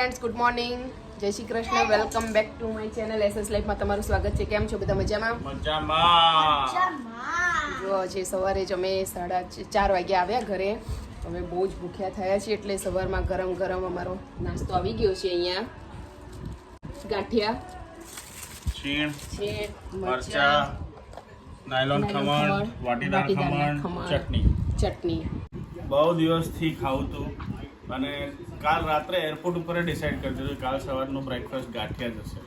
Friends good morning જય Shri Krishna. Welcome back to my channel SS લાઈફમાં તમારું સ્વાગત છે. કેમ છો બધા મજામાં? મજામાં. જો આજે સવારે જ અમે સાડા ચાર વાગે આવ્યા ઘરે. અમે બહુ જ ભૂખ્યા થયા છીએ એટલે સવારમાં ગરમ ગરમ અમારો નાસ્તો આવી ગયો છે અહીંયા. ગાંઠિયા. છીણ મરચા. નાયલોન ખમણ વાટીદાર ખમણ ખમણ. ચટણી. ચટણી. બહુ દિવસથી ખાવું હતું અને કાલ રાત્રે એરપોર્ટ ઉપર ડિસાઈડ કરી દીધું કે કાલ સવારનું બ્રેકફાસ્ટ ગાંઠિયા જ હશે.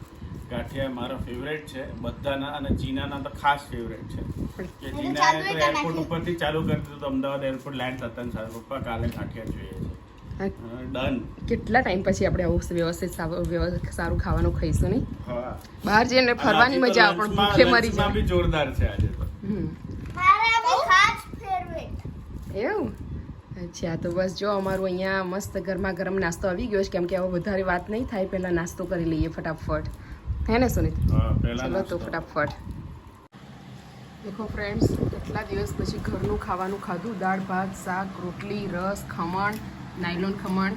ગાંઠિયા મારા ફેવરેટ છે બધાના અને જીનાના તો ખાસ ફેવરેટ છે. કે જીનાએ તો એરપોર્ટ ઉપરથી ચાલુ કરી દીધું તો અમદાવાદ એરપોર્ટ લેન્ડ થતા ને સારું પપ્પા કાલે ગાંઠિયા જોઈએ છે. ડન કેટલા ટાઈમ પછી આપણે આવું વ્યવસ્થિત સારું ખાવાનું ખાઈશું નહીં? બહાર જઈને ફરવાની મજા પણ ભૂખે મરી જાય. બી જોરદાર છે આજે તો. એવું? અચ્છા તો બસ જો અમારું અહીંયા મસ્ત ગરમા ગરમ નાસ્તો આવી ગયો છે. કેમ કે હવે વધારે વાત નહીં થાય પહેલાં નાસ્તો કરી લઈએ ફટાફટ. હે ને સુનિત? ચલો તો ફટાફટ. દેખો ફ્રેન્ડ્સ કેટલા દિવસ પછી ઘરનું ખાવાનું ખાધું? દાળ ભાત શાક રોટલી રસ ખમણ નાયલોન ખમણ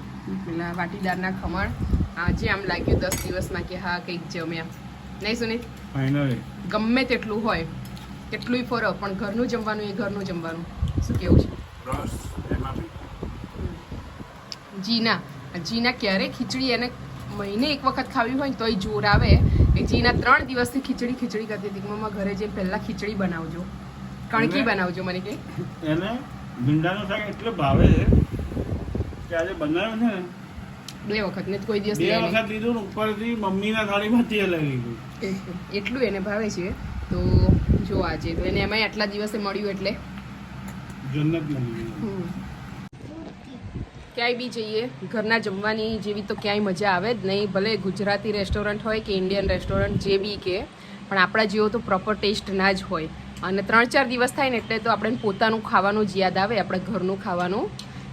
પેલા વાટીદારના ખમણ. આજે આમ લાગ્યું દસ દિવસમાં કે હા કંઈક જમ્યા. નહીં સુનિત? ગમે તેટલું હોય કેટલુંય ફરો પણ ઘરનું જમવાનું એ ઘરનું જમવાનું. શું કેવું છે? રસ એમાં બી. જીના. જીના ક્યારે ખીચડી એને મહિને એક વખત ખાવી હોય ને તોય જોર આવે. એ જીના ત્રણ દિવસથી ખીચડી ખીચડી કરતી હતી કે મમ્મા ઘરે જઈને પહેલાં ખીચડી બનાવજો. કણકી બનાવજો મને કે. એને ભીંડાનો શાક એટલે ભાવે છે કે આજે બનાવ્યો છે ને બે વખત ને કોઈ દિવસ બે વખત લીધું ઉપરથી મમ્મીના થાળીમાં તેલ લઈ લીધું એટલું એને ભાવે છે. તો જો આજે તો એને એમાંય આટલા દિવસે મળ્યું એટલે. જન્નત. ક્યાંય બી જઈએ ઘરના જમવાની જેવી તો ક્યાંય મજા આવે જ નહીં. ભલે ગુજરાતી રેસ્ટોરન્ટ હોય કે ઇન્ડિયન રેસ્ટોરન્ટ જે બી કે પણ આપણા જેવો તો પ્રોપર ટેસ્ટ ના જ હોય. અને ત્રણ ચાર દિવસ થાય ને એટલે તો આપણે પોતાનું ખાવાનું જ યાદ આવે આપણા ઘરનું ખાવાનું.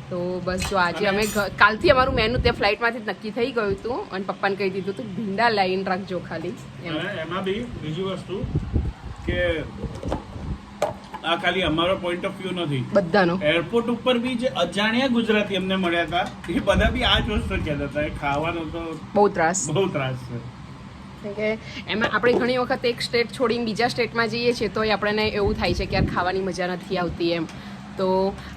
તો બસ જો આજે અમે કાલથી અમારું મેનુ ત્યાં ફ્લાઇટમાંથી જ નક્કી થઈ ગયું હતું. અને પપ્પાને કહી દીધું હતું ભીંડા લાઈન રાખજો ખાલી. એમ. એમાં બી બીજી વસ્તુ કે આ ખાલી અમારો પોઈન્ટ ઓફ વ્યૂ નથી. બધાનો. એરપોર્ટ ઉપર બી જે અજાણ્યા ગુજરાતી અમને મળ્યા હતા એ બધા બી આ જ વસ્તુ કહેતા હતા. ખાવાનો તો બહુ ત્રાસ. બહુ ત્રાસ છે. કેમ કે એમાં આપણે ઘણી વખત એક સ્ટેટ છોડીને બીજા સ્ટેટમાં જઈએ છીએ તો આપણને એવું થાય છે કે યાર ખાવાની મજા નથી આવતી એમ. તો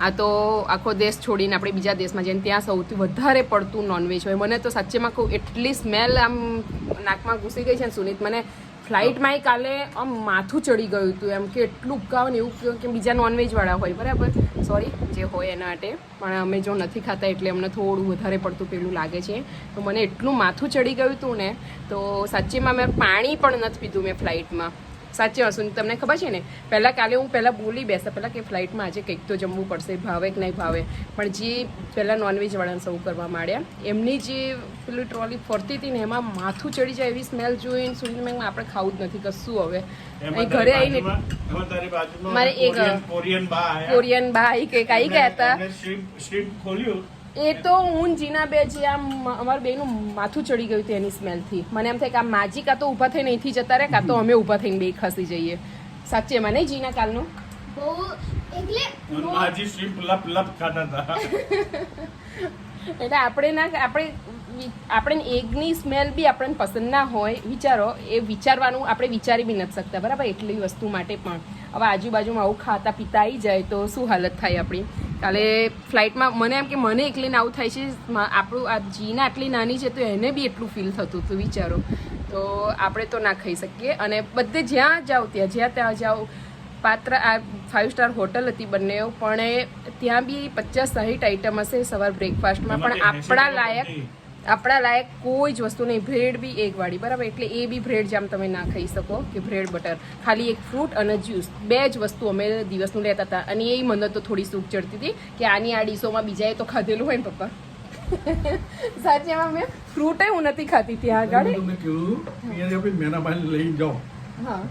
આ તો આખો દેશ છોડીને આપણે બીજા દેશમાં જઈને ત્યાં સૌથી વધારે પડતું નોનવેજ હોય. મને તો સાચેમાં કહું એટલી સ્મેલ આમ નાકમાં ઘૂસી ગઈ છે ને સુનિત મને ફ્લાઇટમાંય કાલે આમ માથું ચડી ગયું હતું એમ કે એટલું ઉપકાવ ને એવું કે બીજા નોનવેજવાળા હોય, બરાબર? સોરી જે હોય એના માટે. પણ અમે જો નથી ખાતા એટલે અમને થોડું વધારે પડતું પેલું લાગે છે. તો મને એટલું માથું ચડી ગયું હતું ને, તો સાચીમાં મેં પાણી પણ નથી પીધું મેં ફ્લાઇટમાં સાચે સુની તમને ખબર છે ને? પહેલાં કાલે હું પહેલાં બોલી બેસતા પહેલાં કે ફ્લાઇટમાં આજે કંઈક તો જમવું પડશે ભાવે કે નહીં ભાવે. પણ જે પહેલાં નોનવેજવાળાને સૌ કરવા માંડ્યા એમની જે પેલી ટ્રોલી ફરતી હતી ને એમાં માથું ચડી જાય એવી સ્મેલ જોઈને સુધીને મેં આપણે ખાવું જ નથી કશું હવે. અહીં ઘરે આવીને મારે એક, કોરિયન- બા. કોરિયન ભાઈ કે કાંઈ ગયા હતા. એ તો હું જીના બે જે આમ અમારું બેનું માથું ચડી ગયું હતું એની સ્મેલથી. મને એમ થાય કે આ માજી કાં તો ઊભા થઈને અહીંથી જતા રહે કાં તો અમે ઊભા થઈને બે ખસી જઈએ. સાચે મને જીના કાલનું? બહુ એટલે માજી shrimp લપ લપ ખાતા હતા. એટલે આપણે ના આપણે આપણે એગની સ્મેલ બી આપણને પસંદ ના હોય. વિચારો એ વિચારવાનું આપણે વિચારી બી નથી શકતા. બરાબર? એટલી વસ્તુ માટે પણ. હવે આજુબાજુમાં આવું ખાતા પીતા આવી જાય તો શું હાલત થાય આપણી? કાલે ફ્લાઇટમાં મને એમ કે મને એકલીને આવું થાય છે. આપણું આ જીના આટલી નાની છે તો એને બી એટલું ફીલ થતું હતું વિચારો. તો આપણે તો ના ખાઈ શકીએ. અને બધે જ્યાં જાઓ ત્યાં જ્યાં ત્યાં જાઓ પાત્ર આ ફાઇવ સ્ટાર હોટલ હતી બંને પણ એ ત્યાં બી પચાસ સાહીઠ આઈટમ હશે સવાર બ્રેકફાસ્ટમાં પણ આપણા લાયક. આપણા લાયક કોઈ જ વસ્તુ નહીં બ્રેડ બી એક વાળી બરાબર? એટલે એ બી બ્રેડ જામ તમે ના ખાઈ શકો કે બ્રેડ બટર. ખાલી એક ફ્રૂટ અને જ્યુસ બે જ વસ્તુ અમે દિવસનું લેતા હતા. અને એ મને તો થોડી સૂટ ચડતી હતી કે આની આ ડીશોમાં બીજાએ તો ખાધેલું હોય ને પપ્પા? સાચેમાં મેં ફ્રૂટે હું નથી ખાતી ત્યાં આગળ. તમને કીધું અહીંયા આપણે મેના લઈ જાઓ. હા.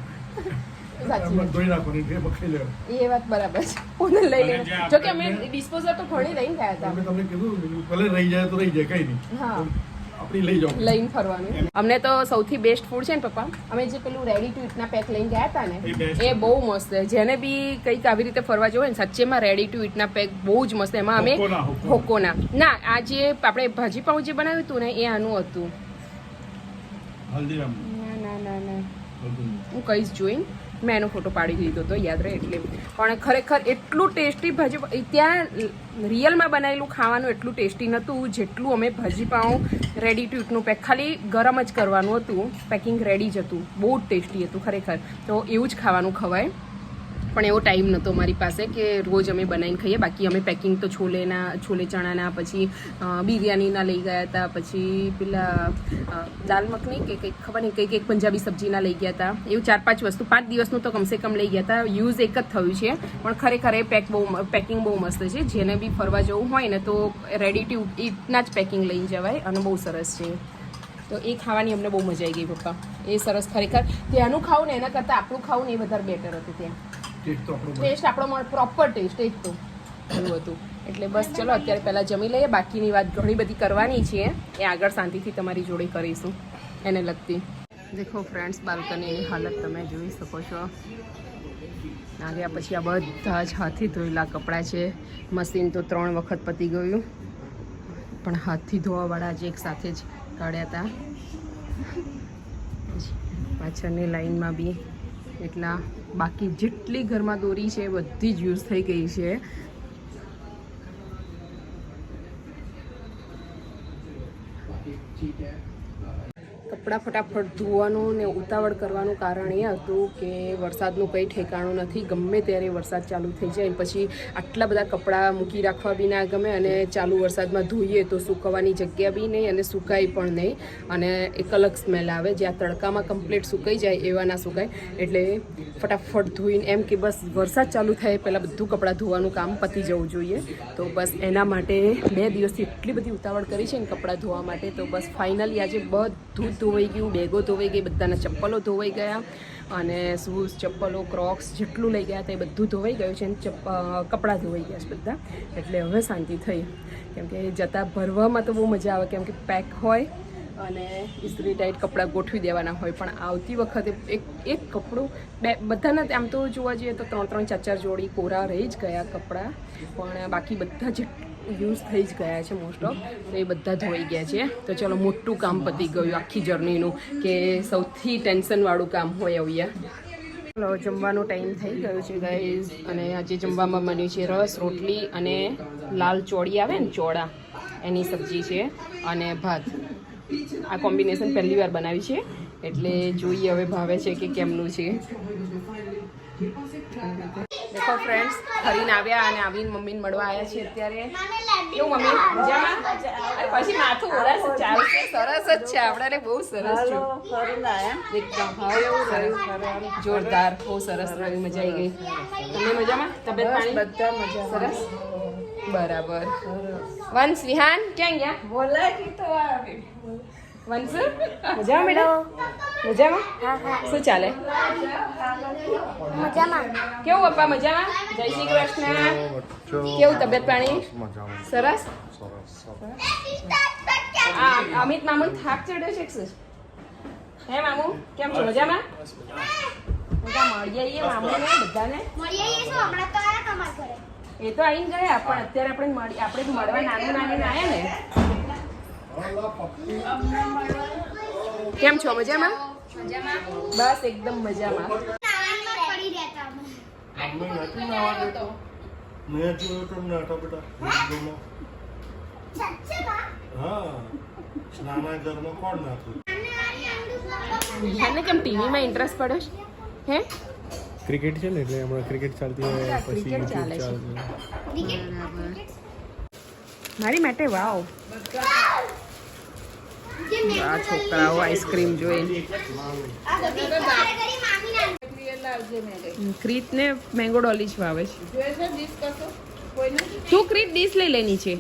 સાચી એમાં વાત. ધોઈ નાખવાની કે બખાઈ લેવાનું. એ વાત બરાબર છે. લઈ અને લઈને જે જો કે અમે આપણે- તો ઘણી લઈને ગયા હતા. અમે તમને કીધું ભલે રહી જાય તો રહી જાય કઈ નહીં. હા. લઈ જાઓ. લઈને ફરવાનું. અમને તો સૌથી બેસ્ટ ફૂડ છે ને પપ્પા? અમે જે પેલું રેડી ટુ ઇટના પેક લઈને ગયા હતા ને એ બહુ મસ્ત છે. જેને બી કંઈક આવી રીતે ફરવા જવું હોય ને સાચેમાં રેડી ટુ ઇટના પેક બહુ જ મસ્ત એમાં અમે હોકોના, ના આ જે આપણે ભાજી પાઉં જે બનાવ્યું હતું ને એ આનું હતું. ના ના ના ના. હું કહીશ જોઈને મેં એનો ફોટો પાડી લીધો હતો યાદ રહે એટલે. પણ ખરેખર એટલું ટેસ્ટી ભાજી ત્યાં રિયલમાં બનાવેલું ખાવાનું એટલું ટેસ્ટી નહોતું. જેટલું અમે ભાજી પાઉં રેડી ટુ ઇટનું પેક ખાલી ગરમ જ કરવાનું હતું. પેકિંગ રેડી જ હતું. બહુ જ ટેસ્ટી હતું ખરેખર. તો એવું જ ખાવાનું ખવાય. પણ એવો ટાઈમ નહોતો મારી પાસે કે રોજ અમે બનાવીને ખાઈએ. બાકી અમે પેકિંગ તો છોલેના, છોલે ચણાના, પછી બિરયાનીના લઈ ગયા હતા, પછી પેલા દાલ મખની કે કંઈક ખબર નહીં, કંઈક એક પંજાબી સબ્જીના લઈ ગયા હતા. એવું ચાર પાંચ વસ્તુ, પાંચ દિવસનું તો કમસે કમ લઈ ગયા હતા. યુઝ એક જ થયું છે. પણ ખરેખર એ પેક બહુ પેકિંગ બહુ મસ્ત છે. જેને બી ફરવા જવું હોય ને તો રેડી ટુ ઇટના જ પેકિંગ લઈ જવાય અને બહુ સરસ છે. તો એ ખાવાની અમને બહુ મજા આવી ગઈ પપ્પા. એ સરસ ખરેખર. ત્યાંનું ખાવું ને એના કરતાં આપણું ખાવું ને એ વધારે બેટર હતું ત્યાં. ટેસ્ટ તો આપણો મળે ટેસ્ટ આપણો પ્રોપર ટેસ્ટ એક તો. એવું હતું. એટલે બસ ચલો અત્યારે પહેલાં જમી લઈએ. બાકીની વાત ઘણી બધી કરવાની છે. એ આગળ શાંતિથી તમારી જોડે કરીશું. એને લગતી. દેખો ફ્રેન્ડ્સ બાલ્કનીની હાલત તમે જોઈ શકો છો. આવ્યા પછી આ બધા જ હાથથી ધોયેલા કપડાં છે. મશીન તો ત્રણ વખત પતી ગયું. પણ હાથથી ધોવાવાળા જ એક સાથે જ કાઢ્યા હતા પાછળની લાઈનમાં બી એટલા બાકી જેટલી ઘરમાં દોરી છે બધી જ યુઝ થઈ ગઈ છે. કપડાં ફટાફટ ધોવાનું ને ઉતાવળ કરવાનું કારણ એ હતું કે વરસાદનું કંઈ ઠેકાણું નથી. ગમે ત્યારે વરસાદ ચાલુ થઈ જાય પછી આટલા બધા કપડાં મૂકી રાખવા બી ના ગમે અને ચાલુ વરસાદમાં ધોઈએ તો સૂકવવાની જગ્યા બી નહીં અને સુકાય પણ નહીં. અને એક અલગ સ્મેલ આવે. જ્યાં તડકામાં કમ્પ્લીટ સુકાઈ જાય એવા ના સુકાય. એટલે ફટાફટ ધોઈને એમ કે બસ વરસાદ ચાલુ થાય પહેલાં બધું કપડાં ધોવાનું કામ પતી જવું જોઈએ. તો બસ એના માટે બે દિવસથી એટલી બધી ઉતાવળ કરી છે ને કપડાં ધોવા માટે. તો બસ ફાઇનલી આજે બધું જ ધોવાઈ ગયું, બેગો ધોવાઈ ગઈ, બધાના ચપ્પલો ધોવાઈ ગયા અને શૂઝ, ચપ્પલો, ક્રોક્સ જેટલું લઈ ગયા હતા એ બધું ધોવાઈ ગયું છે અને કપડાં ધોવાઈ ગયા છે બધા. એટલે હવે શાંતિ થઈ. કેમ કે જતાં ભરવામાં તો બહુ મજા આવે, કેમ કે પેક હોય અને ઇસ્ત્રી ટાઈટ કપડાં ગોઠવી દેવાના હોય, પણ આવતી વખતે એક એક કપડું, બે, બધાના આમ તો જોવા જઈએ તો ત્રણ ત્રણ, ચાર ચાર જોડી કોરા રહી જ ગયા કપડાં, પણ બાકી બધા જ યુઝ થઈ જ ગયા છે મોસ્ટ ઓફ તો એ બધા ધોઈ ગયા છે. તો ચલો મોટું કામ પતી ગયું આખી જર્નીનું કે સૌથી ટેન્શનવાળું કામ હોય અહીંયા ચલો, જમવાનો ટાઈમ થઈ ગયો છે ગાઈઝ અને આજે જમવામાં બન્યું છે રસ, રોટલી અને લાલ ચોળી આવે ને ચોળા, એની સબ્જી છે અને ભાત. આ કોમ્બિનેશન પહેલી વાર બનાવી છે. એટલે જોઈએ હવે ભાવે છે કે કેમનું છે. દેખો ફ્રેન્ડ્સ ફરીને આવ્યા અને આવીને મમ્મીને મળવા આવ્યા છે અત્યારે. કેવું મમ્મી? મજામાં? પછી માથું ઓળાશે ચાલશે સરસ જ છે. આપણાને બહુ સરસ છે. એકદમ. હવે એવું રહ્યું. જોરદાર. બહુ સરસ રહ્યું મજા આવી ગઈ. તમને મજામાં? તબિયત પાણી? બધા મજા સરસ? બરાબર. વંશ વિહાન ક્યાં ગયા? વંશ? મજામાં મેડમ? મજામાં? શું ચાલે? મજામાં. કેવું પપ્પા મજામાં? જય શ્રી કૃષ્ણ. કેવું તબિયત પાણી? સરસ? અમિત મામુ થાક ચડ્યો છે કે શું? હે મામુ કેમ છો? મજામાં? મજા મળી આવીએ મામુને બધાને. મળી આવીએ શું? હમણાં તો આયા તમારા ઘરે? એ તો આવીને ગયા પણ અત્યારે આપણે મળી આપણે મળવા નાનું નાની આવ્યા ને. કેમ છો મજામાં? બસ એકદમ મજામાં. મેં જોયું તો નહોતો બેટા વિડીયોમાં. સાચે બા? હા નાના ઘરમાં કોણ નાખ્યું વિહાનને કેમ ટીવીમાં ઇન્ટરેસ્ટ પડ્યો છે? હે? ક્રિકેટ છે ને એટલે હમણાં ક્રિકેટ ચાલતી હોય પછી ક્રિકેટ ચાલે છે. મારી માટે વાવ. આ છોકરાઓ આઈસ્ક્રીમ જોઈ. આ બધી ઘરે ઘરે મામી ના ક્રીતને મેંગો ડોલી જ ભાવે છે. તું ક્રીત ડીશ લઈ લેની છે.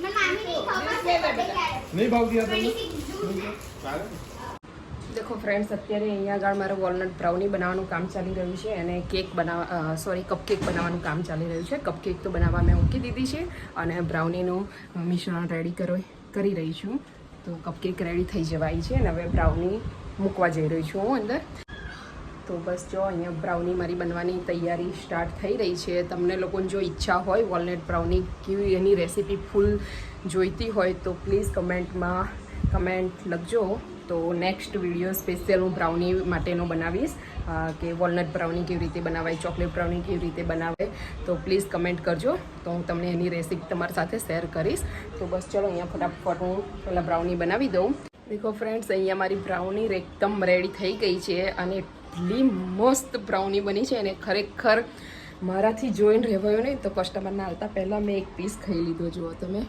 નહીં ભાવતી આ તમને? 26 જૂન. દેખો ફ્રેન્ડ્સ અત્યારે અહીંયા આગળ મારે વોલનટ બ્રાઉની બનાવવાનું કામ ચાલી રહ્યું છે અને કેક બનાવવા સોરી કપકેક બનાવવાનું કામ ચાલી રહ્યું છે કપકેક તો બનાવવા મેં મૂકી દીધી છે અને બ્રાઉનીનું મિશ્રણ રેડી કરો કરી રહી છું તો કપકેક રેડી થઈ જવાય છે અને હવે બ્રાઉની મૂકવા જઈ રહી છું હું અંદર તો બસ જો, અહીંયા બ્રાઉની મારી બનવાની તૈયારી સ્ટાર્ટ થઈ રહી છે તમને લોકોને જો ઈચ્છા હોય વોલનટ બ્રાઉની કેવી એની રેસીપી ફૂલ જોઈતી હોય તો પ્લીઝ કમેન્ટમાં કમેન્ટ લખજો તો નેક્સ્ટ વીડિયો સ્પેશિયલ હું બ્રાઉની માટેનો બનાવીશ. કે વોલનટ બ્રાઉની કેવી રીતે બનાવાય ચોકલેટ બ્રાઉની કેવી રીતે બનાવાય તો પ્લીઝ કમેન્ટ કરજો. તો હું તમને એની રેસીપી તમારી સાથે શેર કરીશ. તો બસ ચલો અહીંયા ફટાફટ હું પહેલાં બ્રાઉની બનાવી દઉં. દેખો ફ્રેન્ડ્સ અહીંયા મારી બ્રાઉની એકદમ રેડી થઈ ગઈ છે અને એટલી મસ્ત બ્રાઉની બની છે અને ખરેખર મારાથી જોઈને રહેવાયો નહીં, તો કસ્ટમરના આવતા પહેલાં મેં એક પીસ ખાઈ લીધો, જુઓ તમે.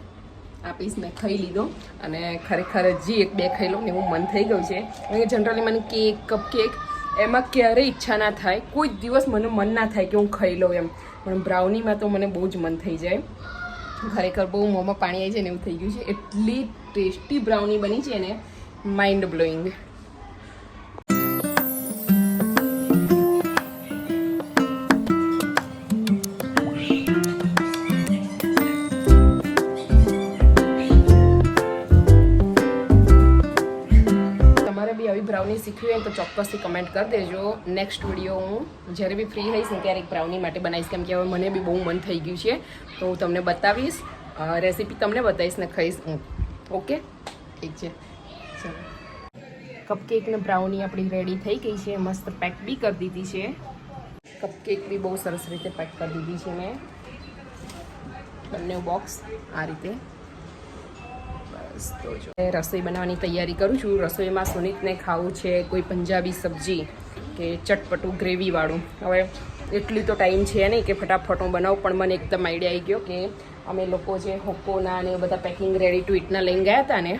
આ પીસ મેં ખાઈ લીધો અને ખરેખર હજી એક બે ખાઈ લઉં ને એવું મન થઈ ગયું છે. જનરલી મને કેક કપ કેક એમાં ક્યારેય ઈચ્છા ના થાય. કોઈ જ દિવસ મને મન ના થાય કે હું ખાઈ લઉં એમ. પણ બ્રાઉનીમાં તો મને બહુ જ મન થઈ જાય. ખરેખર બહુ મોંમાં પાણી આવી જાય ને એવું થઈ ગયું છે. એટલી ટેસ્ટી બ્રાઉની બની છે ને માઇન્ડ બ્લોઈંગ શીખવી હોય તો ચોક્કસથી કમેન્ટ કરી દેજો. નેક્સ્ટ વીડિયો હું જ્યારે બી ફ્રી થઈશ ને ત્યારે બ્રાઉની માટે બનાવીશ. કેમ કે હવે મને બી બહુ મન થઈ ગયું છે. તો હું તમને બતાવીશ. રેસીપી તમને બતાવીશ ને ખાઈશ હું. ઓકે ઠીક છે. ચાલો. કપકેક ને બ્રાઉની આપણી રેડી થઈ ગઈ છે. મસ્ત પેક બી કરી દીધી છે. કપકેક બી બહુ સરસ રીતે પેક કરી દીધી છે મેં. બંને બોક્સ આ રીતે. રસોઈ બનાવવાની તૈયારી કરું છું. રસોઈમાં સુનીતને ખાવું છે, કોઈ પંજાબી સબ્જી કે ચટપટું ગ્રેવીવાળું. હવે એટલી તો ટાઈમ છે નહીં કે ફટાફટ હું બનાવું, પણ મને એકદમ આઈડિયા આવી ગયો કે અમે લોકો જે હોકોના ને બધા પેકિંગ રેડી ટુ ઇટના લઈને ગયા હતા ને,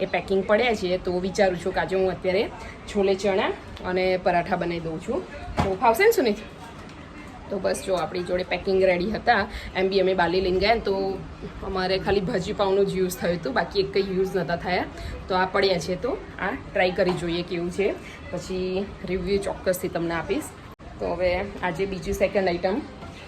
એ પેકિંગ પડ્યા છે તો વિચારું છું કે આજે હું અત્યારે છોલે ચણા અને પરાઠા બનાવી દઉં છું. તો ફાવશે ને સુનીત? તો બસ જો આપણી જોડે પેકિંગ રેડી હતા, એમ બી અમે બાલી લઈને ગયા તો અમારે ખાલી ભાજી પાઉંનું જ યુઝ થયું હતું, બાકી એક કંઈ યુઝ નહોતા થયા. તો આ પડ્યા છે તો આ ટ્રાય કરી જોઈએ કેવું છે. પછી રિવ્યૂ ચોક્કસથી તમને આપીશ. તો હવે આજે બીજું સેકન્ડ આઈટમ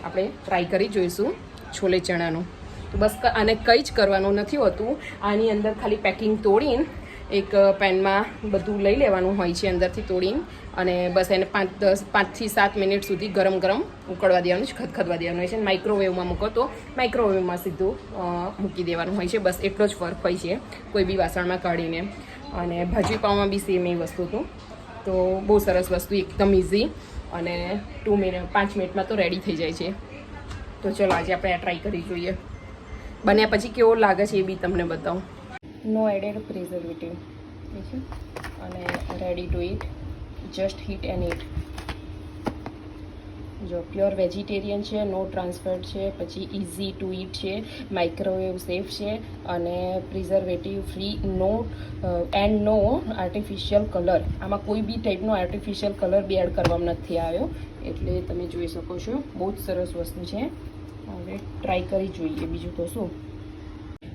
આપણે ટ્રાય કરી જોઈશું, છોલે ચણાનું. તો બસ આને કંઈ જ કરવાનું નથી હોતું. આની અંદર ખાલી પેકિંગ તોડીને એક પેનમાં બધું લઈ લેવાનું હોય છે અંદરથી તોડીને અને બસ એને પાંચ, દસ, પાંચથી સાત મિનિટ સુધી ગરમ ગરમ ઉકળવા દેવાનું છે, ખદખદવા દેવાનું હોય છે. માઇક્રોવેવમાં મૂકો તો માઇક્રોવેવમાં સીધું મૂકી દેવાનું હોય છે. બસ એટલો જ ફર્ક હોય છે, કોઈ બી વાસણમાં કાઢીને. અને ભાજી પાઉંમાં બી સેમ એ વસ્તુ હતું. તો બહુ સરસ વસ્તુ, એકદમ ઇઝી અને ટુ મિનિટ પાંચ મિનિટમાં તો રેડી થઈ જાય છે. તો ચલો આજે આપણે આ ટ્રાય કરી જોઈએ. બન્યા પછી કેવો લાગે છે એ બી તમને બતાવું. No added preservative. ઠીક છે? અને ready to eat just heat and eat જો, પ્યોર વેજીટેરિયન છે, નો ટ્રાન્સફર્ડ છે, પછી ઇઝી ટુ ઇટ છે, માઇક્રોવેવ સેફ છે, અને preservative free, no and no artificial colour. આમાં કોઈ બી ટાઈપનો આર્ટિફિશિયલ કલર બી એડ કરવામાં નથી આવ્યો. એટલે તમે જોઈ શકો છો, બહુ જ સરસ વસ્તુ છે. હવે ટ્રાય કરી જોઈએ બીજું તો શું?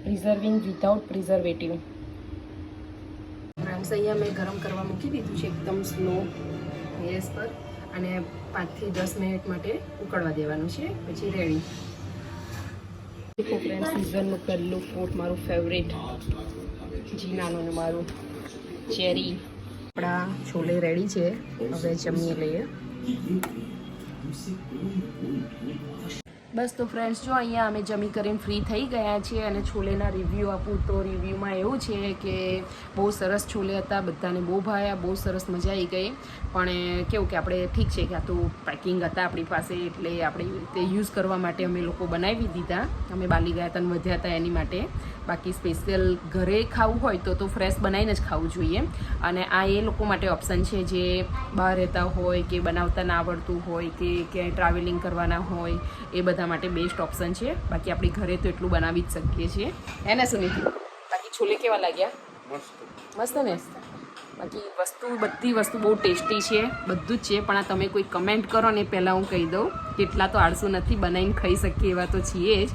પ્રિઝર્વિંગ વિધાઉટ પ્રિઝર્વેટિવ ફ્રેન્ડ્સ અહીંયા મેં ગરમ કરવા મૂકી દીધું છે એકદમ સ્લો ગેસ પર અને પાંચથી દસ મિનિટ માટે ઉકળવા દેવાનું છે પછી રેડી ફ્રેન્ડ સિઝનનું પહેલું ફ્રૂટ મારું ફેવરેટ જીનાનું મારું ચેરી આપણા છોલે રેડી છે. હવે જમીએ લઈએ. બસ તો ફ્રેન્ડ્સ જો અહીંયા અમે જમી કરીને ફ્રી થઈ ગયા છીએ અને છોલેના રિવ્યૂ આપું, તો રિવ્યૂમાં એવું છે કે બહુ સરસ છોલે હતા, બધાને બહુ ભાયા, બહુ સરસ મજા આવી ગઈ. પણ કેવું કે આપણે ઠીક છે કે આ તો પેકિંગ હતા આપણી પાસે, એટલે આપણે તે યુઝ કરવા માટે અમે લોકો બનાવી દીધા. અમે બાલી ગયા હતા અને વધ્યા હતા એની માટે. બાકી સ્પેશિયલ ઘરે ખાવું હોય તો તો ફ્રેશ બનાવીને જ ખાવું જોઈએ. અને આ એ લોકો માટે ઓપ્શન છે જે બહાર રહેતા હોય કે બનાવતા ના આવડતું હોય કે ક્યાંય ટ્રાવેલિંગ કરવાના હોય, એ બધા માટે બેસ્ટ ઓપ્શન છે. બાકી આપણી ઘરે તો એટલું બનાવી જ શકીએ છીએ. એને સુનિલ બાકી છોલે કેવા લાગ્યા? મસ્ત. ને? બાકી વસ્તુ બધી વસ્તુ બહુ ટેસ્ટી છે. બધું જ છે પણ આ તમે કોઈ કમેન્ટ કરો ને પહેલાં હું કહી દઉં. કેટલા તો આળસુ નથી બનાવીને ખાઈ શકીએ એવા તો છીએ જ.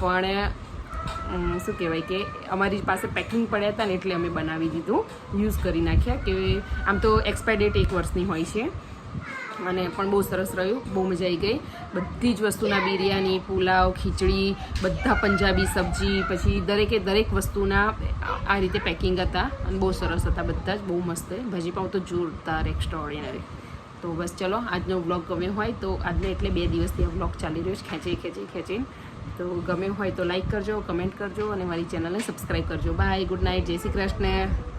પણ શું કહેવાય કે અમારી પાસે પેકિંગ પડ્યા હતા ને એટલે અમે બનાવી દીધું. યુઝ કરી નાખ્યા કે આમ તો એક્સપાયર ડેટ એક વર્ષની હોય છે. અને પણ બહુ સરસ રહ્યું, બહુ મજા આવી ગઈ. બધી જ વસ્તુના બિરયાની, પુલાવ, ખીચડી, બધા પંજાબી સબ્જી, પછી દરેકે દરેક વસ્તુના આ રીતે પેકિંગ હતા અને બહુ સરસ હતા બધા જ, બહુ મસ્ત. ભાજી પાઉં તો જોરદાર એક્સ્ટ્રા ઓર્ડિનરી તો બસ ચલો, આજનો વ્લોગ ગમ્યો હોય તો આજને એટલે બે દિવસથી આ વ્લોગ ચાલી રહ્યો છે ખેંચી ખેંચી ખેંચીને. તો ગમ્યું હોય તો લાઈક કરજો કમેન્ટ કરજો અને મારી ચેનલને સબસ્ક્રાઈબ કરજો. બાય ગુડ નાઇટ જય શ્રી કૃષ્ણ.